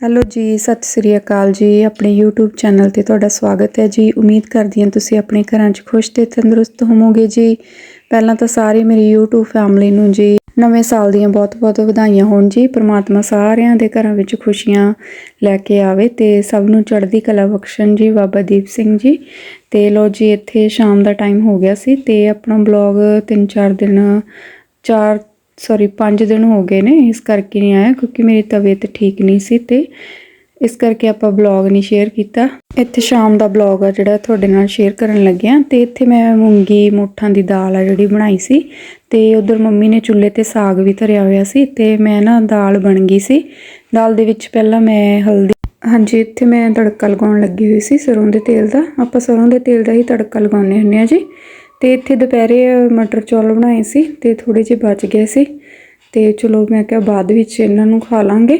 Hello ਜੀ, ਸਤਿ ਸ੍ਰੀ ਅਕਾਲ ਜੀ। ਆਪਣੇ YouTube ਚੈਨਲ ਤੇ ਤੁਹਾਡਾ ਸਵਾਗਤ ਹੈ ਜੀ। ਉਮੀਦ ਕਰਦੀ ਹਾਂ ਤੁਸੀਂ ਆਪਣੇ ਘਰਾਂ 'ਚ ਖੁਸ਼ ਤੇ ਤੰਦਰੁਸਤ ਹੋਵੋਗੇ ਜੀ। ਪਹਿਲਾਂ ਤਾਂ ਸਾਰੇ ਮੇਰੀ YouTube ਫੈਮਿਲੀ ਨੂੰ ਜੀ, ਨਵੇਂ ਸਾਲ ਦੀਆਂ ਬਹੁਤ-ਬਹੁਤ ਵਧਾਈਆਂ ਹੋਣ ਜੀ। ਪ੍ਰਮਾਤਮਾ ਸਾਰਿਆਂ ਦੇ ਘਰਾਂ ਵਿੱਚ ਖੁਸ਼ੀਆਂ ਲੈ ਕੇ ਆਵੇ ਤੇ ਸਭ ਨੂੰ ਚੜ੍ਹਦੀ ਕਲਾ ਬਖਸ਼ਣ ਜੀ ਬਾਬਾ ਦੀਪ ਸਿੰਘ ਜੀ। ਤੇ ਲੋ ਜੀ, ਇੱਥੇ ਸ਼ਾਮ ਦਾ ਟਾਈਮ ਹੋ ਗਿਆ ਸੀ ਤੇ ਆਪਣਾ ਬਲੌਗ 3-4 ਦਿਨ 4 ਸੌਰੀ 5 ਦਿਨ ਹੋ ਗਏ ਨੇ, ਇਸ ਕਰਕੇ ਨਹੀਂ ਆਇਆ ਕਿਉਂਕਿ ਮੇਰੀ ਤਬੀਅਤ ਠੀਕ ਨਹੀਂ ਸੀ ਤੇ ਇਸ ਕਰਕੇ ਆਪਾਂ ਬਲੌਗ ਨਹੀਂ ਸ਼ੇਅਰ ਕੀਤਾ। ਇੱਥੇ ਸ਼ਾਮ ਦਾ ਬਲੌਗ ਆ ਜਿਹੜਾ ਤੁਹਾਡੇ ਨਾਲ ਸ਼ੇਅਰ ਕਰਨ ਲੱਗਿਆ ਤੇ ਇੱਥੇ ਮੈਂ ਮੂੰਗੀ, ਮੋਠਾਂ ਦੀ ਦਾਲ ਆ ਜਿਹੜੀ ਬਣਾਈ ਸੀ ਤੇ ਉਧਰ ਮੰਮੀ ਨੇ ਚੁੱਲ੍ਹੇ ਤੇ ਸਾਗ ਵੀ ਧਰਿਆ ਹੋਇਆ ਸੀ ਤੇ ਮੈਂ ਨਾ ਦਾਲ ਬਣ ਗਈ ਸੀ। ਦਾਲ ਦੇ ਵਿੱਚ ਪਹਿਲਾਂ ਮੈਂ ਹਲਦੀ, ਹਾਂਜੀ, ਇੱਥੇ ਮੈਂ ਤੜਕਾ ਲਗਾਉਣ ਲੱਗੀ ਹੋਈ ਸੀ ਸਰੋਂ ਦੇ ਤੇਲ ਦਾ। ਆਪਾਂ ਸਰੋਂ ਦੇ ਤੇਲ ਦਾ ਹੀ ਤੜਕਾ ਲਗਾਉਂਦੇ ਹੁੰਦੇ ਆ ਜੀ। ਤੇ ਇੱਥੇ ਦੁਪਹਿਰੇ ਮਟਰ ਚੌਲ ਬਣਾਏ ਸੀ ਤੇ ਥੋੜੇ ਜਿਹੇ ਬਚ ਗਏ ਸੀ। ਤੇ ਚਲੋ ਮੈਂ ਕਿਹਾ ਬਾਅਦ ਵਿੱਚ ਇਹਨਾਂ ਨੂੰ ਖਾ ਲਾਂਗੇ।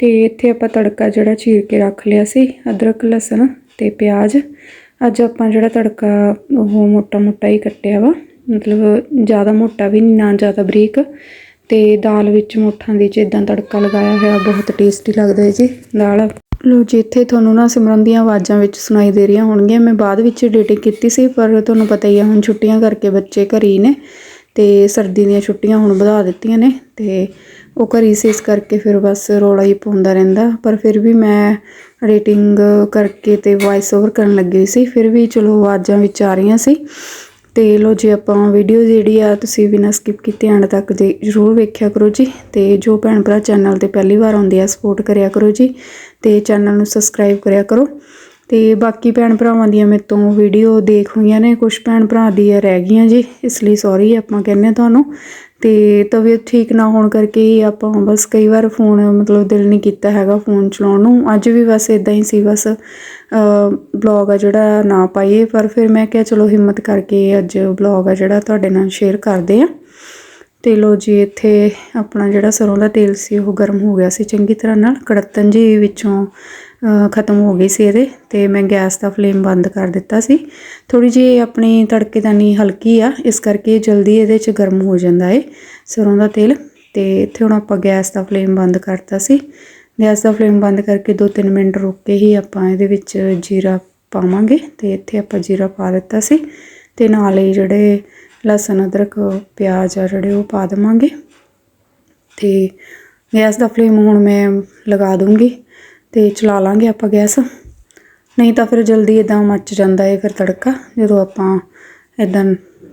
ਤੇ ਇੱਥੇ ਆਪਾਂ ਤੜਕਾ ਜਿਹੜਾ ਚੀਰ ਕੇ ਰੱਖ ਲਿਆ ਸੀ, ਅਦਰਕ, ਲਸਣ ਤੇ ਪਿਆਜ਼। ਅੱਜ ਆਪਾਂ ਜਿਹੜਾ ਤੜਕਾ, ਉਹ ਮੋਟਾ ਮੋਟਾ ਹੀ ਕੱਟਿਆ ਵਾ। ਮਤਲਬ ਜ਼ਿਆਦਾ ਮੋਟਾ ਵੀ ਨਹੀਂ ਨਾ ਜ਼ਿਆਦਾ ਬਰੀਕ। ਤੇ ਦਾਲ ਵਿੱਚ ਮੋਠਾਂ ਦੀ ਜਿੱਦਾਂ ਤੜਕਾ ਲਗਾਇਆ ਹੋਇਆ, ਬਹੁਤ ਟੇਸਟੀ ਲੱਗਦਾ ਜੀ, ਦਾਲ। ਲੋ ਜੀ, ਇੱਥੇ ਤੁਹਾਨੂੰ ਨਾ ਸਿਮਰਨ ਦੀਆਂ ਆਵਾਜ਼ਾਂ ਵਿੱਚ ਸੁਣਾਈ ਦੇ ਰਹੀਆਂ ਹੋਣਗੀਆਂ। ਮੈਂ ਬਾਅਦ ਵਿੱਚ ਐਡੀਟਿੰਗ ਕੀਤੀ ਸੀ, ਪਰ ਤੁਹਾਨੂੰ ਪਤਾ ਹੀ ਆ, ਹੁਣ ਛੁੱਟੀਆਂ ਕਰਕੇ ਬੱਚੇ ਘਰ ਨੇ ਤੇ ਸਰਦੀ ਦੀਆਂ ਛੁੱਟੀਆਂ ਹੁਣ ਵਧਾ ਦਿੱਤੀਆਂ ਨੇ ਤੇ ਉਹ ਘਰੀ ਸੀ, ਇਸ ਕਰਕੇ ਫਿਰ ਬਸ ਰੋਲਾ ਹੀ ਪਾਉਂਦਾ ਰਹਿੰਦਾ। ਪਰ ਫਿਰ ਵੀ ਮੈਂ ਐਡੀਟਿੰਗ ਕਰਕੇ ਤੇ ਵੌਇਸ ਓਵਰ ਕਰਨ ਲੱਗੀ ਸੀ, ਫਿਰ ਵੀ ਚਲੋ ਆਵਾਜ਼ਾਂ ਵਿੱਚ ਆ ਰਹੀਆਂ ਸੀ। ਤੇ ਲੋ ਜੀ, ਆਪਾਂ ਵੀਡੀਓ ਜਿਹੜੀ ਆ, ਤੁਸੀਂ ਬਿਨਾਂ ਸਕਿਪ ਕੀਤੇ, ਐਂਡ ਤੱਕ ਦੇ ਜ਼ਰੂਰ ਵੇਖਿਆ ਕਰੋ ਜੀ। ਤੇ ਜੋ ਭੈਣ ਭਰਾ ਚੈਨਲ ਤੇ ਪਹਿਲੀ ਵਾਰ ਆਉਂਦੇ ਆ ਸਪੋਰਟ ਕਰਿਆ ਕਰੋ ਜੀ। ਤੇ ਚੈਨਲ ਨੂੰ ਸਬਸਕ੍ਰਾਈਬ ਕਰਿਆ ਕਰੋ। ਤੇ ਬਾਕੀ ਭੈਣ ਭਰਾਵਾਂ ਦੀਆਂ ਮੇਰੇ ਤੋਂ ਵੀਡੀਓ ਦੇਖ ਹੋਈਆਂ ਨੇ ਕੁਝ ਭੈਣ ਭਰਾ ਦੀਆਂ ਰਹਿ ਗਈਆਂ ਜੀ, ਇਸ ਲਈ ਸੌਰੀ ਆਪਾਂ ਕਹਿੰਨੇ ਤੁਹਾਨੂੰ। ਤੇ ਤਬੀਅਤ ਠੀਕ ਨਾ ਹੋਣ ਕਰਕੇ ਹੀ ਆਪਾਂ ਬਸ ਕਈ ਵਾਰ ਫੋਨ ਮਤਲਬ ਦਿਲ ਨਹੀਂ ਕੀਤਾ ਹੈਗਾ ਫੋਨ ਚਲਾਉਣ ਨੂੰ। ਅੱਜ ਵੀ ਬਸ ਇਦਾਂ ਹੀ ਸੀ, ਬਸ ਬਲੌਗ ਆ ਜਿਹੜਾ ਨਾ ਪਾਈਏ। ਪਰ ਫਿਰ ਮੈਂ ਕਿਹਾ ਚਲੋ ਹਿੰਮਤ ਕਰਕੇ ਅੱਜ ਬਲੌਗ ਆ ਜਿਹੜਾ ਤੁਹਾਡੇ ਨਾਲ ਸ਼ੇਅਰ ਕਰਦੇ ਆ ਤੇ ਲੋ ਜੀ, ਇੱਥੇ ਆਪਣਾ ਜਿਹੜਾ ਸਰ੍ਹੋਂ ਦਾ ਤੇਲ ਸੀ, ਉਹ ਗਰਮ ਹੋ ਗਿਆ ਸੀ। ਚੰਗੀ ਤਰ੍ਹਾਂ ਨਾਲ ਕੜੱਤਨ ਜੀ ਵਿੱਚੋਂ ਖਤਮ ਹੋ ਗਈ ਸੀ ਇਹਦੇ ਤੇ ਮੈਂ ਗੈਸ ਦਾ ਫਲੇਮ ਬੰਦ ਕਰ ਦਿੱਤਾ ਸੀ। ਥੋੜੀ ਜਿਹੀ ਆਪਣੀ ਤੜਕੇਦਾਨੀ ਹਲਕੀ ਆ, ਇਸ ਕਰਕੇ ਜਲਦੀ ਇਹਦੇ 'ਚ ਗਰਮ ਹੋ ਜਾਂਦਾ ਏ ਸਰੋਂ ਦਾ ਤੇਲ। ਤੇ ਇੱਥੇ ਹੁਣ ਆਪਾਂ ਗੈਸ ਦਾ ਫਲੇਮ ਬੰਦ ਕਰਤਾ ਸੀ। ਗੈਸ ਦਾ ਫਲੇਮ ਬੰਦ ਕਰਕੇ 2-3 ਮਿੰਟ ਰੁਕ ਕੇ ਹੀ ਆਪਾਂ ਇਹਦੇ ਵਿੱਚ ਜੀਰਾ ਪਾਵਾਂਗੇ ਤੇ ਇੱਥੇ ਆਪਾਂ ਜੀਰਾ ਪਾ ਦਿੱਤਾ ਸੀ। ਤੇ ਨਾਲ ਹੀ ਜਿਹੜੇ ਲਸਣ, ਅਦਰਕ, ਪਿਆਜ਼ ਆ ਜਿਹੜੇ ਉਹ ਪਾ ਦੇਵਾਂਗੇ। ਤੇ ਗੈਸ ਦਾ ਫਲੇਮ ਹੁਣ ਮੈਂ ਲਗਾ ਦੂੰਗੀ ਤੇ ਚਲਾ ਲਾਂਗੇ ਆਪਾਂ ਗੈਸ। ਨਹੀਂ ਤਾਂ ਫਿਰ ਜਲਦੀ ਇਦਾਂ ਮੱਚ ਜਾਂਦਾ ਹੈ ਫਿਰ ਤੜਕਾ, ਜਦੋਂ ਆਪਾਂ ਇਦਾਂ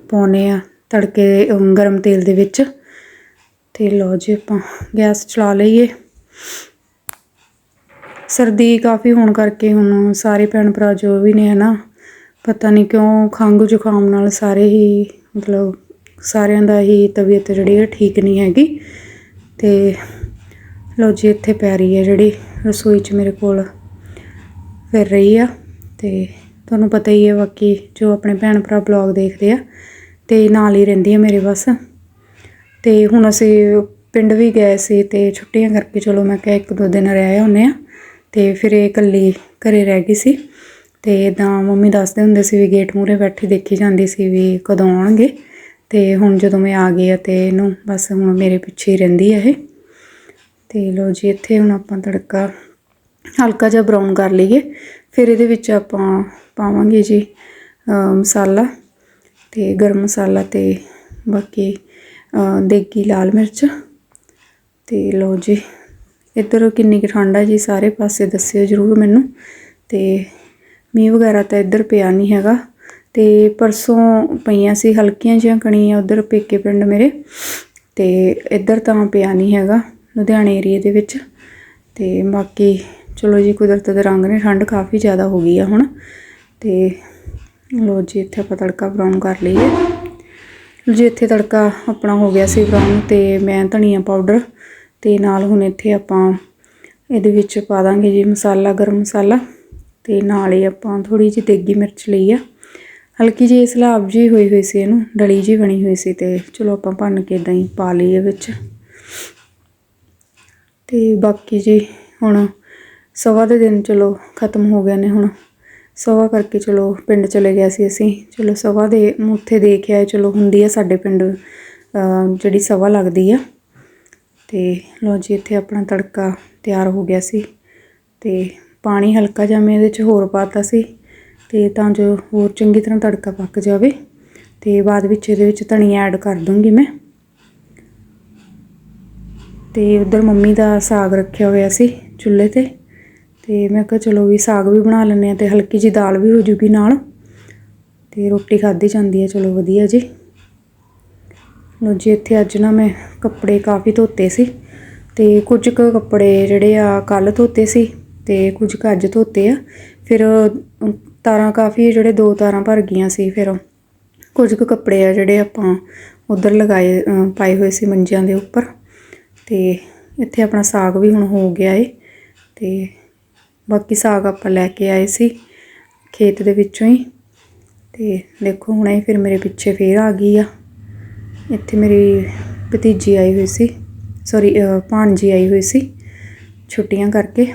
ਪਾਉਨੇ ਆ ਤੜਕੇ ਗਰਮ ਤੇਲ ਦੇ ਵਿੱਚ। ਤੇ ਲਓ ਜੀ ਆਪਾਂ ਗੈਸ ਚਲਾ ਲਈਏ। ਸਰਦੀ ਕਾਫੀ ਹੋਣ ਕਰਕੇ ਹੁਣ ਸਾਰੇ ਭੈਣ ਭਰਾ ਜੋ ਵੀ ਨੇ ਹਨਾ, ਪਤਾ ਨਹੀਂ ਕਿਉਂ ਖੰਗ ਜ਼ੁਕਾਮ ਨਾਲ ਸਾਰੇ ਹੀ ਮਤਲਬ ਸਾਰਿਆਂ ਦਾ ਹੀ ਤਬੀਅਤ ਜਿਹੜੀ ਹੈ ਠੀਕ ਨਹੀਂ ਹੈਗੀ। ਤੇ ਲਓ ਜੀ, ਇੱਥੇ ਪੈ ਰਹੀ ਹੈ ਜਿਹੜੀ ਰਸੋਈ 'ਚ ਮੇਰੇ ਕੋਲ ਫਿਰ ਰਹੀ ਆ। ਤੇ ਤੁਹਾਨੂੰ ਪਤਾ ਹੀ ਹੈ ਬਾਕੀ ਜੋ ਆਪਣੇ ਭੈਣ ਭਰਾ ਬਲੌਗ ਦੇਖਦੇ ਆ, ਤੇ ਨਾਲ ਹੀ ਰਹਿੰਦੀ ਆ ਮੇਰੇ ਬਸ। ਤੇ ਹੁਣ ਅਸੀਂ ਪਿੰਡ ਵੀ ਗਏ ਸੀ ਤੇ ਛੁੱਟੀਆਂ ਕਰਕੇ ਚਲੋ ਮੈਂ ਕਿਹਾ ਇੱਕ ਦੋ ਦਿਨ ਰਹਿ ਆਉਨੇ ਆ। ਤੇ ਫਿਰ ਇਹ ਇਕੱਲੀ ਘਰੇ ਰਹਿ ਗਈ ਸੀ। ਤੇ ਇਦਾਂ ਮੰਮੀ ਦੱਸਦੇ ਹੁੰਦੇ ਸੀ ਵੀ ਗੇਟ ਮੂਹਰੇ ਬੈਠੀ ਦੇਖੀ ਜਾਂਦੀ ਸੀ ਵੀ ਕਦੋਂ ਆਉਣਗੇ। ਤੇ ਹੁਣ ਜਦੋਂ ਮੈਂ ਆ ਗਈ ਆ ਤੇ ਇਹਨੂੰ ਬਸ ਹੁਣ ਮੇਰੇ ਪਿੱਛੇ ਹੀ ਰਹਿੰਦੀ ਹੈ ਇਹ। ਤੇ ਲੋ ਜੀ, ਇੱਥੇ ਹੁਣ ਆਪਾਂ ਤੜਕਾ ਹਲਕਾ ਜਿਹਾ ਬਰਾਊਨ ਕਰ ਲਈਏ। ਫਿਰ ਇਹਦੇ ਵਿੱਚ ਆਪਾਂ ਪਾਵਾਂਗੇ ਜੀ ਮਸਾਲਾ ਤੇ ਗਰਮ ਮਸਾਲਾ ਤੇ ਬਾਕੀ ਦੇਗੀ ਲਾਲ ਮਿਰਚ। ਤੇ ਲੋ ਜੀ, ਇੱਧਰ ਕਿੰਨੀ ਕੁ ਠੰਡ ਆ ਜੀ, ਸਾਰੇ ਪਾਸੇ ਦੱਸਿਓ ਜਰੂਰ ਮੈਨੂੰ। ਤੇ ਮੀਂਹ ਵਗੈਰਾ ਤਾਂ ਇੱਧਰ ਪਿਆ ਨਹੀਂ ਹੈਗਾ। ਤੇ ਪਰਸੋਂ ਪਈਆਂ ਸੀ ਹਲਕੀਆਂ ਜਿਹੀਆਂ ਕਣੀਆਂ ਉਧਰ ਪੇਕੇ ਪਿੰਡ ਮੇਰੇ। ਤੇ ਇੱਧਰ ਤਾਂ ਪਿਆ ਨਹੀਂ ਹੈਗਾ ਲੁਧਿਆਣੇ ਏਰੀਏ ਦੇ ਵਿੱਚ। ਤੇ ਬਾਕੀ ਚਲੋ ਜੀ ਕੁਦਰਤ ਦੇ ਰੰਗ ਨੇ, ਠੰਡ ਕਾਫੀ ਜ਼ਿਆਦਾ ਹੋ ਗਈ ਆ ਹੁਣ। ਤੇ ਲੋ ਜੀ ਇੱਥੇ ਆਪਾਂ ਤੜਕਾ ਬਰਾਊਨ ਕਰ ਲਈਏ। ਜੀ ਇੱਥੇ ਤੜਕਾ ਆਪਣਾ ਹੋ ਗਿਆ ਸੀ ਬਰਾਊਨ ਤੇ ਮੈਂ ਧਨੀਆ ਪਾਊਡਰ ਤੇ ਨਾਲ ਹੁਣ ਇੱਥੇ ਆਪਾਂ ਇਹਦੇ ਵਿੱਚ ਪਾ ਦਾਂਗੇ ਜੀ ਮਸਾਲਾ, ਗਰਮ ਮਸਾਲਾ। ਤੇ ਨਾਲ ਹੀ ਆਪਾਂ ਥੋੜੀ ਜਿਹੀ ਦੇਗੀ ਮਿਰਚ ਲਈ ਆ। ਹਲਕੀ ਜਿਹੀ ਸਲਾਬ ਜੀ ਹੋਈ ਹੋਈ ਸੀ ਇਹਨੂੰ, ਡਲੀ ਜੀ ਬਣੀ ਹੋਈ ਸੀ ਤੇ ਚਲੋ ਆਪਾਂ ਭੰਨ ਕੇ ਇਦਾਂ ਹੀ ਪਾ ਲਈਏ ਵਿੱਚ। ਤੇ ਬਾਕੀ ਜੀ ਹੁਣ ਸਵਾ ਦੇ ਦਿਨ ਚਲੋ ਖਤਮ ਹੋ ਗਏ ਨੇ ਹੁਣ। ਸਵਾ ਕਰਕੇ ਚਲੋ ਪਿੰਡ ਚਲੇ ਗਿਆ ਸੀ ਅਸੀਂ। ਚਲੋ ਸਵਾ ਦੇ ਉੱਥੇ ਦੇਖਿਆ, ਚਲੋ ਹੁੰਦੀ ਆ ਸਾਡੇ ਪਿੰਡ ਜਿਹੜੀ ਸਵਾ ਲੱਗਦੀ ਆ। ਤੇ ਲੋ ਜੀ, ਇੱਥੇ ਆਪਣਾ ਤੜਕਾ ਤਿਆਰ ਹੋ ਗਿਆ ਸੀ। ਤੇ ਪਾਣੀ ਹਲਕਾ ਜਿਹਾ ਮੈਂ ਇਹਦੇ 'ਚ ਹੋਰ ਪਾਤਾ ਸੀ ਤੇ ਤਾਂ ਜੋ ਹੋਰ ਚੰਗੀ ਤਰ੍ਹਾਂ ਤੜਕਾ ਪੱਕ ਜਾਵੇ ਤੇ ਬਾਅਦ ਵਿੱਚ ਇਹਦੇ ਵਿੱਚ ਧਨੀਆ ਐਡ ਕਰ ਦੂੰਗੀ ਮੈਂ। ਤੇ ਉਧਰ ਮੰਮੀ ਦਾ ਸਾਗ ਰੱਖਿਆ ਹੋਇਆ ਸੀ ਚੁੱਲ੍ਹੇ ਤੇ। ਤੇ ਮੈਂ ਕਿਹਾ ਚਲੋ ਵੀ ਸਾਗ ਵੀ ਬਣਾ ਲੈਂਦੇ ਆ ਤੇ ਹਲਕੀ ਜੀ ਦਾਲ ਵੀ ਹੋ ਜੂਗੀ ਨਾਲ। ਤੇ ਰੋਟੀ ਖਾਧੀ ਜਾਂਦੀ ਹੈ, ਚਲੋ ਵਧੀਆ ਜੀ। ਲੋ ਜੀ, ਇੱਥੇ ਅੱਜ ਨਾ ਮੈਂ ਕੱਪੜੇ ਕਾਫੀ ਧੋਤੇ ਸੀ ਤੇ ਕੁਝ ਕੁ ਕੱਪੜੇ ਜਿਹੜੇ ਆ ਕੱਲ ਧੋਤੇ ਸੀ ਤੇ ਕੁਝ ਕੁ ਅੱਜ ਧੋਤੇ ਆ। ਫਿਰ ਤਾਰਾਂ ਕਾਫੀ ਜਿਹੜੇ ਦੋ ਤਾਰਾਂ ਭਰ ਗਈਆਂ ਸੀ, ਫਿਰ ਕੁਝ ਕੁ ਕੱਪੜੇ ਆ ਜਿਹੜੇ ਆਪਾਂ ਉਧਰ ਲਗਾਏ ਪਾਏ ਹੋਏ ਸੀ ਮੰਜਿਆਂ ਦੇ ਉੱਪਰ। ਤੇ ਇੱਥੇ ਆਪਣਾ ਸਾਗ ਵੀ ਹੁਣ ਹੋ ਗਿਆ ਏ। ਤੇ ਬਾਕੀ ਸਾਗ ਆਪਾਂ ਲੈ ਕੇ ਆਏ ਸੀ ਖੇਤ ਦੇ ਵਿੱਚੋਂ ਹੀ। ਤੇ ਦੇਖੋ ਹੁਣ ਇਹ ਫਿਰ ਮੇਰੇ ਪਿੱਛੇ ਫੇਰ ਆ ਗਈ ਆ। ਇੱਥੇ ਮੇਰੀ ਭਤੀਜੀ ਆਈ ਹੋਈ ਸੀ, ਸੌਰੀ ਭਾਣਜੀ ਆਈ ਹੋਈ ਸੀ ਛੁੱਟੀਆਂ ਕਰਕੇ।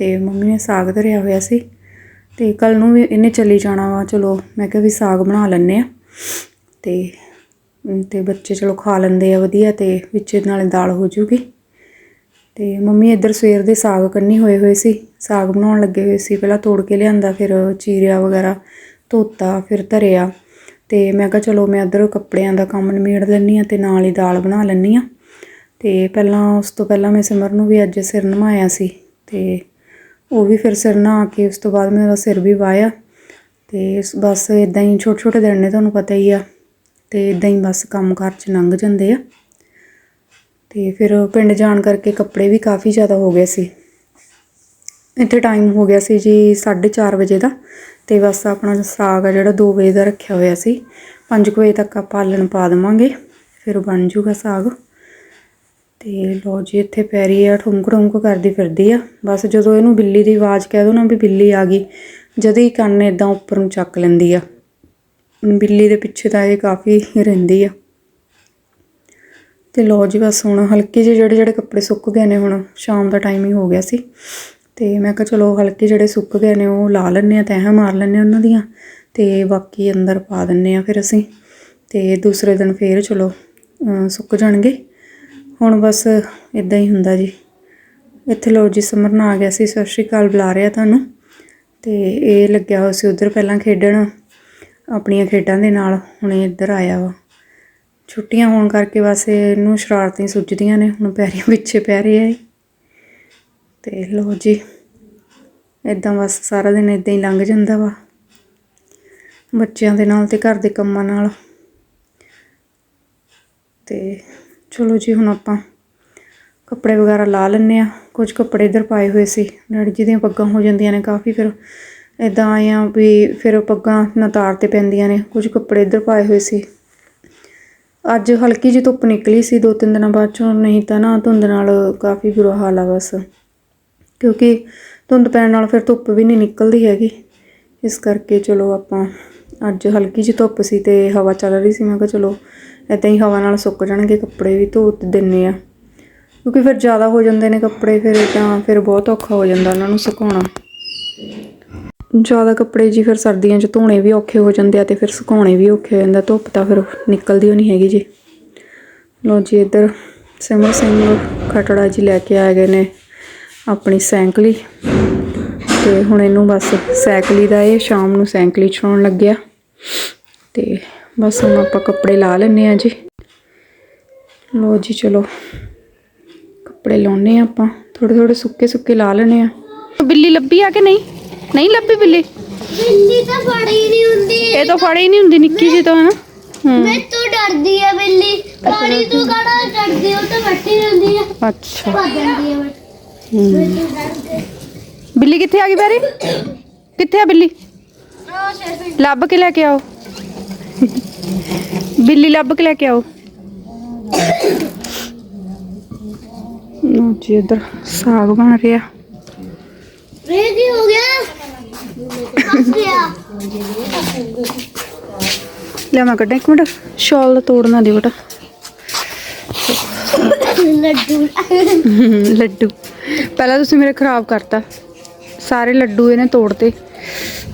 ਅਤੇ ਮੰਮੀ ਨੇ ਸਾਗ ਧਰਿਆ ਹੋਇਆ ਸੀ ਅਤੇ ਕੱਲ੍ਹ ਨੂੰ ਵੀ ਇਹਨੇ ਚਲੀ ਜਾਣਾ ਵਾ ਚਲੋ ਮੈਂ ਕਿਹਾ ਵੀ ਸਾਗ ਬਣਾ ਲੈਂਦੇ ਹਾਂ। ਅਤੇ ਅਮ, ਬੱਚੇ ਚਲੋ ਖਾ ਲੈਂਦੇ ਆ ਵਧੀਆ ਅਤੇ ਵਿੱਚ ਨਾਲੇ ਦਾਲ ਹੋ ਜੂਗੀ। ਤੇ ਮੰਮੀ ਇੱਧਰ ਸਵੇਰ ਦੇ ਸਾਗ ਕੰਨੀ ਹੋਏ ਹੋਏ ਸੀ ਸਾਗ ਬਣਾਉਣ ਲੱਗੇ ਹੋਏ ਸੀ। ਪਹਿਲਾਂ ਤੋੜ ਕੇ ਲਿਆਂਦਾ ਫਿਰ ਚੀਰਿਆ ਵਗੈਰਾ ਧੋਤਾ ਫਿਰ ਧਰਿਆ। ਅਤੇ ਮੈਂ ਕਿਹਾ ਚਲੋ ਮੈਂ ਇੱਧਰ ਕੱਪੜਿਆਂ ਦਾ ਕੰਮ ਨਿਮੇੜ ਲੈਂਦੀ ਹਾਂ ਅਤੇ ਨਾਲ ਹੀ ਦਾਲ ਬਣਾ ਲੈਂਦੀ ਹਾਂ। ਅਤੇ ਪਹਿਲਾਂ ਉਸ ਤੋਂ ਪਹਿਲਾਂ ਮੈਂ ਸਿਮਰ ਨੂੰ ਵੀ ਅੱਜ ਸਿਰ ਨਵਾਇਆ ਸੀ। ਅਤੇ ਉਹ ਵੀ ਫਿਰ ਸਿਰ ਨਹਾ ਕੇ ਉਸ ਤੋਂ ਬਾਅਦ ਮੈਂ ਉਹਦਾ ਸਿਰ ਵੀ ਵਾਇਆ ਤੇ ਇਸ- ਬਸ ਇੱਦਾਂ ਹੀ ਛੋਟੇ ਛੋਟੇ ਦਿਨ ਨੇ ਤੁਹਾਨੂੰ ਪਤਾ ਹੀ ਆ ਅਤੇ ਇੱਦਾਂ ਹੀ ਬਸ ਕੰਮ ਕਾਰ ਚ ਲੰਘ ਜਾਂਦੇ ਆ। ਅਤੇ ਫਿਰ ਪਿੰਡ ਜਾਣ ਕਰਕੇ ਕੱਪੜੇ ਵੀ ਕਾਫੀ ਜ਼ਿਆਦਾ ਹੋ ਗਏ ਸੀ। ਇੱਥੇ ਟਾਈਮ ਹੋ ਗਿਆ ਸੀ ਜੀ 4:30 ਵਜੇ ਦਾ ਤੇ ਬਸ ਆਪਣਾ ਸਾਗ ਆ ਜਿਹੜਾ 2 ਵਜੇ ਦਾ ਰੱਖਿਆ ਹੋਇਆ ਸੀ 5 ਵਜੇ ਤੱਕ ਆਪਾਂ ਆਲਣ ਪਾ ਦੇਵਾਂਗੇ, ਫਿਰ ਬਣ ਜੂਗਾ ਸਾਗ। ਤੇ ਲੋ ਜੀ, ਇੱਥੇ ਪੈਰੀ ਆ ਠੁੰਕ ਠੁੰਕ ਕਰਦੀ ਫਿਰਦੀ ਆ। ਬਸ ਜਦੋਂ ਇਹਨੂੰ ਬਿੱਲੀ ਦੀ ਆਵਾਜ਼ ਕਹਿ ਦੋ ਨਾ ਵੀ ਬਿੱਲੀ ਆ ਗਈ, ਜਦੋਂ ਹੀ ਕੰਨ ਇਦਾਂ ਉੱਪਰ ਨੂੰ ਚੱਕ ਲੈਂਦੀ ਆ। ਬਿੱਲੀ ਦੇ ਪਿੱਛੇ ਤਾਂ ਇਹ ਕਾਫੀ ਰਹਿੰਦੀ ਆ। ਤੇ ਲੋ ਜੀ, ਬਸ ਹੁਣ ਹਲਕੇ ਜਿਹੇ ਜਿਹੜੇ ਜਿਹੜੇ ਕੱਪੜੇ ਸੁੱਕ ਗਏ ਨੇ, ਹੁਣ ਸ਼ਾਮ ਦਾ ਟਾਈਮ ਹੀ ਹੋ ਗਿਆ ਸੀ। ਤੇ ਮੈਂ ਕਿਹਾ ਚਲੋ ਹਲਕੇ ਜਿਹੜੇ ਸੁੱਕ ਗਏ ਨੇ, ਉਹ ਲਾ ਲੈਣੇ ਆ, ਤਹਿ ਮਾਰ ਲੈਣੇ ਆ ਉਹਨਾਂ ਦੀਆਂ, ਤੇ ਬਾਕੀ ਅੰਦਰ ਪਾ ਦਿੰਨੇ ਆ ਫਿਰ ਅਸੀਂ। ਤੇ ਦੂਸਰੇ ਦਿਨ ਫੇਰ ਚਲੋ ਸੁੱਕ ਜਾਣਗੇ। ਹੁਣ ਬਸ ਇਦਾਂ ਹੀ ਹੁੰਦਾ ਜੀ। ਇੱਥੇ ਲੋ ਜੀ, ਸਮਰਨ ਆ ਗਿਆ ਸੀ। ਸਤਿ ਸ਼੍ਰੀ ਅਕਾਲ, ਬੁਲਾ ਰਿਹਾ ਤੁਹਾਨੂੰ। ਤੇ ਇਹ ਲੱਗਿਆ ਹੋਇਆ ਸੀ ਉਧਰ ਪਹਿਲਾਂ ਖੇਡਣ, ਆਪਣੀਆਂ ਖੇਡਾਂ ਦੇ ਨਾਲ। ਹੁਣ ਇੱਧਰ ਆਇਆ ਵਾ। ਛੁੱਟੀਆਂ ਹੋਣ ਕਰਕੇ ਬਸ ਇਹਨੂੰ ਸ਼ਰਾਰਤਾਂ ਸੁੱਜਦੀਆਂ ਨੇ। ਹੁਣ ਪੈਰੀਆਂ ਪਿੱਛੇ ਪੈ ਰਿਹਾ ਏ ਤੇ ਲੋ ਜੀ ਇਦਾਂ ਬਸ ਸਾਰਾ ਦਿਨ ਇਦਾਂ ਹੀ ਲੰਘ ਜਾਂਦਾ ਵਾ। ਬੱਚਿਆਂ ਦੇ ਨਾਲ ਤੇ ਘਰ ਦੇ ਕੰਮਾਂ ਨਾਲ। ਤੇ ਚਲੋ ਜੀ, ਹੁਣ ਆਪਾਂ ਕੱਪੜੇ ਵਗੈਰਾ ਲਾ ਲੈਂਦੇ ਆ ਕੁਝ ਕੱਪੜੇ ਇੱਧਰ ਪਾਏ ਹੋਏ ਸੀ। ਡੈਡੀ ਜੀ ਦੀਆਂ ਪੱਗਾਂ ਹੋ ਜਾਂਦੀਆਂ ਨੇ ਕਾਫੀ, ਫਿਰ ਇਦਾਂ ਆਇਆ ਵੀ ਫਿਰ ਪੱਗਾਂ ਨਾ ਤਾਰ ਤੇ ਪੈਂਦੀਆਂ ਨੇ। ਕੁਝ ਕੱਪੜੇ ਇੱਧਰ ਪਾਏ ਹੋਏ ਸੀ। ਅੱਜ ਹਲਕੀ ਜਿਹੀ ਧੁੱਪ ਨਿਕਲੀ ਸੀ ਦੋ ਤਿੰਨ ਦਿਨਾਂ ਬਾਅਦ ਚੋਂ, ਨਹੀਂ ਤਾਂ ਨਾ ਧੁੰਦ ਨਾਲ ਕਾਫੀ ਬੁਰਾ ਹਾਲ ਆ ਬਸ। ਕਿਉਂਕਿ ਧੁੰਦ ਪੈਣ ਨਾਲ ਫਿਰ ਧੁੱਪ ਵੀ ਨਹੀਂ ਨਿਕਲਦੀ ਹੈਗੀ। ਇਸ ਕਰਕੇ ਚਲੋ ਆਪਾਂ ਅੱਜ ਹਲਕੀ ਜਿਹੀ ਧੁੱਪ ਸੀ ਤੇ ਹਵਾ ਚੱਲ ਰਹੀ ਸੀ। ਮੈਂ ਕਿਹਾ ਚਲੋ ਇਦਾਂ ਹੀ ਹਵਾ ਨਾਲ ਸੁੱਕ ਜਾਣਗੇ ਕੱਪੜੇ ਵੀ ਧੋ ਦਿੰਨੇ ਆ। ਕਿਉਂਕਿ ਫਿਰ ਜ਼ਿਆਦਾ ਹੋ ਜਾਂਦੇ ਨੇ ਕੱਪੜੇ, ਫਿਰ ਤਾਂ ਫਿਰ ਬਹੁਤ ਔਖਾ ਹੋ ਜਾਂਦਾ ਉਹਨਾਂ ਨੂੰ ਸੁਕਾਉਣਾ। ਜ਼ਿਆਦਾ ਕੱਪੜੇ ਜੀ ਫਿਰ ਸਰਦੀਆਂ 'ਚ ਧੋਣੇ ਵੀ ਔਖੇ ਹੋ ਜਾਂਦੇ ਆ ਤੇ ਫਿਰ ਸੁਕਾਉਣੇ ਵੀ ਔਖੇ ਹੋ ਜਾਂਦਾ ਧੁੱਪ ਤਾਂ ਫਿਰ ਨਿਕਲਦੀ ਓ ਨਹੀਂ ਹੈਗੀ ਜੀ। ਲੋ ਜੀ ਇੱਧਰ ਸਿਮਰ ਸਿੰਘ ਖਟੜਾ ਜੀ ਲੈ ਕੇ ਆ ਗਏ ਨੇ ਆਪਣੀ ਸੈਂਕਲੀ ਤੇ ਹੁਣ ਇਹਨੂੰ ਬਸ ਸੈਂਕਲੀ ਦਾ ਇਹ ਸ਼ਾਮ ਨੂੰ ਸੈਂਕਲੀ ਚਲਾਉਣ ਲੱਗਿਆ। ਤੇ ਬਸ ਹੁਣ ਆਪਾਂ ਕੱਪੜੇ ਲਾ ਲੈਨੇ ਆ ਜੀ ਲੋ ਜੀ ਚਲੋ ਕੱਪੜੇ ਲਾਉਨੇ ਆ ਆਪਾਂ ਥੋੜੇ ਥੋੜੇ ਸੁੱਕੇ ਸੁੱਕੇ ਲਾ ਲੈਣੇ ਆ ਬਿੱਲੀ ਲੱਭੀ ਆ ਕਿ ਨਹੀਂ ਨਹੀਂ ਲੱਭੀ ਬਿੱਲੀ ਬਿੱਲੀ ਤਾਂ ਫੜੀ ਨਹੀਂ ਹੁੰਦੀ ਇਹ ਤਾਂ ਫੜੀ ਨਹੀਂ ਹੁੰਦੀ ਨਿੱਕੀ ਜੀ ਤਾਂ ਹਨਾ ਹੂੰ ਮੈਂ ਤੋਂ ਡਰਦੀ ਆ ਬਿੱਲੀ ਪਾਣੀ ਤੋਂ ਕੜਾ ਡਰਦੀ ਉਹ ਤਾਂ ਬੈਠੀ ਰਹਿੰਦੀ ਆ ਅੱਛਾ ਭੱਜ ਜਾਂਦੀ ਆ ਹੂੰ। ਮੈਂ ਤੋਂ ਡਰਦੀ ਬਿੱਲੀ ਕਿੱਥੇ ਆ ਗਈ ਬੈਰੀ ਕਿੱਥੇ ਆ ਬਿੱਲੀ ਆ ਸ਼ੇਰ ਲੱਭ ਕੇ ਲੈ ਕੇ ਆਓ ਬਿੱਲੀ ਲੱਭ ਕੇ ਲੈ ਕੇ ਆਓ। ਜੀ ਇੱਧਰ ਸਾਗ ਬਣ ਰਿਹਾ। ਰੇ ਕੀ ਹੋ ਗਿਆ। ਫਸ ਗਿਆ ਲੈ ਮੈਂ ਕੱਢਾਂ ਇੱਕ ਮਿੰਟ ਸ਼ਾਲ ਦਾ ਤੋੜਨਾ ਦੇ ਬੇਟਾ। ਲੱਡੂ। ਲੱਡੂ। ਪਹਿਲਾਂ ਤੁਸੀਂ ਮੇਰੇ ਖਰਾਬ ਕਰਤਾ। ਸਾਰੇ ਲੱਡੂ ਇਹਨੇ ਤੋੜਤੇ।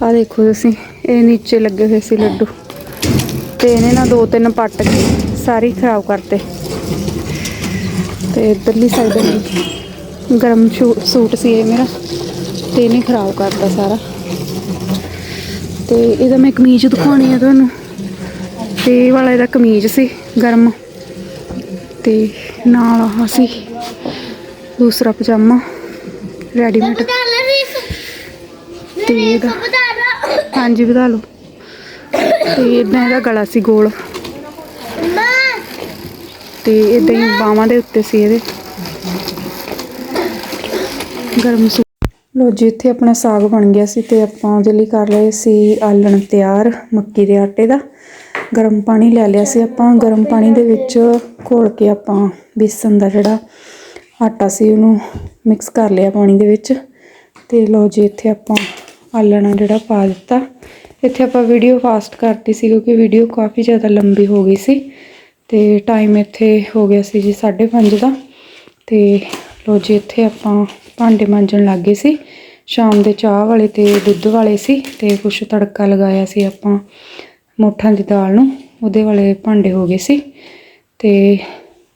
ਆ ਦੇਖੋ ਤੁਸੀਂ ਇਹ ਨੀਚੇ ਲੱਗੇ ਹੋਏ ਸੀ ਲੱਡੂ। ਤੇ ਇਹਨੇ ਨਾ ਦੋ ਤਿੰਨ ਪੱਟ ਕੇ ਸਾਰੇ ਖਰਾਬ ਕਰਤੇ। ਤੇ ਇਧਰਲੀ ਸਾਈਡ ਗਰਮ ਸ਼ੂ- ਸੂਟ ਸੀ ਇਹ ਮੇਰਾ ਤੇ ਇਹਨੇ ਖਰਾਬ ਕਰਤਾ ਸਾਰਾ। ਤੇ ਇਹਦਾ ਮੈਂ ਕਮੀਜ਼ ਦਿਖਾਉਣੀ ਆ ਤੁਹਾਨੂੰ। ਤੇ ਇਹ ਵਾਲਾ ਇਹਦਾ ਕਮੀਜ਼ ਸੀ ਗਰਮ। ਤੇ ਨਾਲ ਆਹ ਸੀ ਦੂਸਰਾ ਪਜਾਮਾ ਰੈਡੀਮੇਡ ਤੇ ਇਹਦਾ ਹਾਂਜੀ ਵਧਾ ਲਓ। ਤੇ ਇਦਾਂ ਇਹਦਾ ਗਲਾ ਸੀ ਗੋਲ। ਮਾਂ ਤੇ ਇਦਾਂ ਹੀ ਬਾਹਾਂ ਦੇ ਉੱਤੇ ਸੀ ਇਹਦੇ। ਗਰਮ ਸੂ ਲੋ ਜੀ, ਇੱਥੇ ਆਪਣਾ ਸਾਗ ਬਣ ਗਿਆ ਸੀ ਤੇ ਆਪਾਂ ਉਹਦੇ ਲਈ ਕਰ ਲਏ ਸੀ ਆਲਣ ਤਿਆਰ, ਮੱਕੀ ਦੇ ਆਟੇ ਦਾ। ਗਰਮ ਪਾਣੀ ਲੈ ਲਿਆ ਸੀ ਆਪਾਂ। ਗਰਮ ਪਾਣੀ ਦੇ ਵਿੱਚ ਘੋਲ ਕੇ ਆਪਾਂ ਬੇਸਨ ਦਾ ਜਿਹੜਾ ਆਟਾ ਸੀ ਉਹਨੂੰ ਮਿਕਸ ਕਰ ਲਿਆ ਪਾਣੀ ਦੇ ਵਿੱਚ। ਤੇ ਲੋ ਜੀ, ਇੱਥੇ ਆਪਾਂ ਆਲਣਾ ਜਿਹੜਾ ਪਾ ਦਿੱਤਾ। ਇੱਥੇ ਆਪਾਂ ਵੀਡੀਓ ਫਾਸਟ ਕਰਤੀ ਸੀ ਕਿਉਂਕਿ ਵੀਡੀਓ ਕਾਫੀ ਜ਼ਿਆਦਾ ਲੰਬੀ ਹੋ ਗਈ ਸੀ ਤੇ ਟਾਈਮ ਇੱਥੇ ਹੋ ਗਿਆ ਸੀ ਜੀ 5:30 ਦਾ ਤੇ ਲੋ ਜੀ ਇੱਥੇ ਆਪਾਂ ਭਾਂਡੇ ਮਾਂਜਣ ਲੱਗ ਗਏ ਸੀ। ਸ਼ਾਮ ਦੇ ਚਾਹ ਵਾਲੇ ਤੇ ਦੁੱਧ ਵਾਲੇ ਸੀ ਤੇ ਕੁਛ ਤੜਕਾ ਲਗਾਇਆ ਸੀ ਆਪਾਂ ਮੋਠਾਂ ਦੀ ਦਾਲ ਨੂੰ, ਉਹਦੇ ਵਾਲੇ ਭਾਂਡੇ ਹੋ ਗਏ ਸੀ। ਤੇ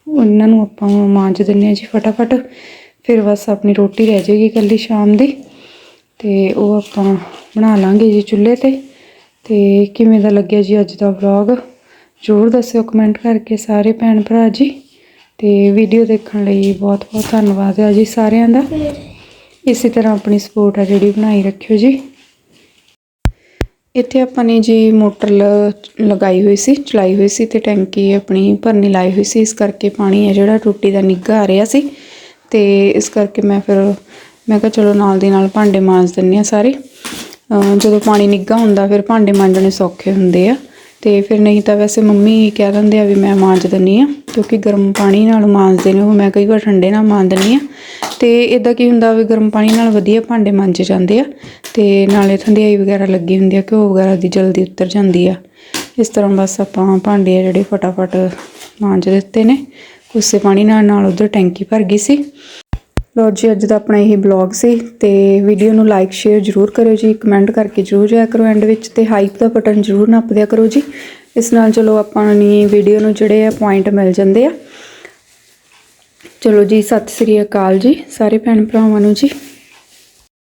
ਉਹਨਾਂ ਨੂੰ ਆਪਾਂ ਮਾਂਜ ਦਿੰਨੇ ਆ ਜੀ ਫਟਾਫਟ, ਫਿਰ ਬਸ ਆਪਣੀ ਰੋਟੀ ਰਹਿ ਜਾਏਗੀ ਇਕੱਲੀ ਸ਼ਾਮ ਦੀ ਤੇ ਉਹ ਆਪਾਂ ਬਣਾ ਲਾਂਗੇ ਜੀ ਚੁੱਲ੍ਹੇ ਤੇ। ਤੇ ਕਿਵੇਂ ਦਾ ਲੱਗਿਆ ਜੀ ਅੱਜ ਦਾ ਵਲੌਗ ਜ਼ਰੂਰ ਦੱਸਿਓ ਕਮੈਂਟ ਕਰਕੇ ਸਾਰੇ ਭੈਣ ਭਰਾ ਜੀ। ਤੇ ਵੀਡੀਓ ਦੇਖਣ ਲਈ ਬਹੁਤ ਬਹੁਤ ਧੰਨਵਾਦ ਹੈ ਜੀ ਸਾਰਿਆਂ ਦਾ। ਇਸੇ ਤਰ੍ਹਾਂ ਆਪਣੀ ਸਪੋਰਟ ਆ ਜਿਹੜੀ ਬਣਾਈ ਰੱਖਿਓ ਜੀ। ਇੱਥੇ ਆਪਾਂ ਨੇ ਜੀ ਮੋਟਰ ਲਗਾਈ ਹੋਈ ਸੀ, ਚਲਾਈ ਹੋਈ ਸੀ ਤੇ ਟੈਂਕੀ ਆਪਣੀ ਭਰਨੀ ਲਾਈ ਹੋਈ ਸੀ। ਇਸ ਕਰਕੇ ਪਾਣੀ ਹੈ ਜਿਹੜਾ ਟੂਟੀ ਦਾ ਨਿੱਘਾ ਆ ਰਿਹਾ ਸੀ। ਤੇ ਇਸ ਕਰਕੇ ਮੈਂ ਫਿਰ, ਮੈਂ ਕਿਹਾ ਚਲੋ ਨਾਲ ਦੀ ਨਾਲ ਭਾਂਡੇ ਮਾਂਜ ਦਿੰਨੇ ਆ ਸਾਰੇ। ਜਦੋਂ ਪਾਣੀ ਨਿੱਘਾ ਹੁੰਦਾ, ਫਿਰ ਭਾਂਡੇ ਮਾਂਜਣੇ ਸੌਖੇ ਹੁੰਦੇ ਆ। ਤੇ ਫਿਰ ਨਹੀਂ ਤਾਂ ਵੈਸੇ ਮੰਮੀ ਕਹਿ ਦਿੰਦੇ ਆ ਵੀ ਮੈਂ ਮਾਂਜ ਦਿੰਨੀ ਆ, ਕਿਉਂਕਿ ਗਰਮ ਪਾਣੀ ਨਾਲ ਮਾਂਜਦੇ ਨੇ ਉਹ, ਮੈਂ ਕਈ ਵਾਰ ਠੰਡੇ ਨਾਲ ਮਾਂਜ ਦਿੰਨੀ ਆ। ਤੇ ਇਦਾਂ ਕੀ ਹੁੰਦਾ ਵੀ ਗਰਮ ਪਾਣੀ ਨਾਲ ਵਧੀਆ ਭਾਂਡੇ ਮਾਂਜੇ ਜਾਂਦੇ ਆ, ਤੇ ਨਾਲੇ ਠੰਡਿਆਈ ਵਗੈਰਾ ਲੱਗੀ ਹੁੰਦੀ ਆ, ਘਿਓ ਵਗੈਰਾ ਦੀ ਜਲਦੀ ਉਤਰ ਜਾਂਦੀ ਆ। ਇਸ ਤਰ੍ਹਾਂ ਬਸ ਆਪਾਂ ਭਾਂਡੇ ਆ ਜਿਹੜੇ ਫਟਾਫਟ ਮਾਂਜ ਦਿੱਤੇ ਨੇ। ਉਸੇ ਪਾਣੀ ਨਾਲ ਨਾਲ ਉਧਰ ਟੈਂਕੀ ਭਰ ਗਈ ਸੀ। ਲੋ ਜੀ, ਅੱਜ ਦਾ ਆਪਣਾ ਇਹ ਬਲੌਗ ਸੀ ਤੇ ਵੀਡੀਓ ਨੂੰ ਲਾਈਕ ਸ਼ੇਅਰ ਜਰੂਰ ਕਰਿਓ ਜੀ ਕਮੈਂਟ ਕਰਕੇ ਜਰੂਰ ਜਾਇਆ ਕਰੋ ਐਂਡ ਵਿੱਚ ਤੇ ਹਾਈਪ ਦਾ ਬਟਨ ਜਰੂਰ ਨੱਪ ਦਿਆ ਕਰੋ ਜੀ। ਇਸ ਨਾਲ ਚਲੋ ਆਪਾਂ ਨੂੰ ਵੀਡੀਓ ਨੂੰ ਜਿਹੜੇ ਆ ਪੁਆਇੰਟ ਮਿਲ ਜਾਂਦੇ ਆ। ਚਲੋ ਜੀ, ਸਤਿ ਸ੍ਰੀ ਅਕਾਲ ਜੀ, ਸਾਰੇ ਭੈਣ ਭਰਾਵਾਂ ਨੂੰ ਜੀ।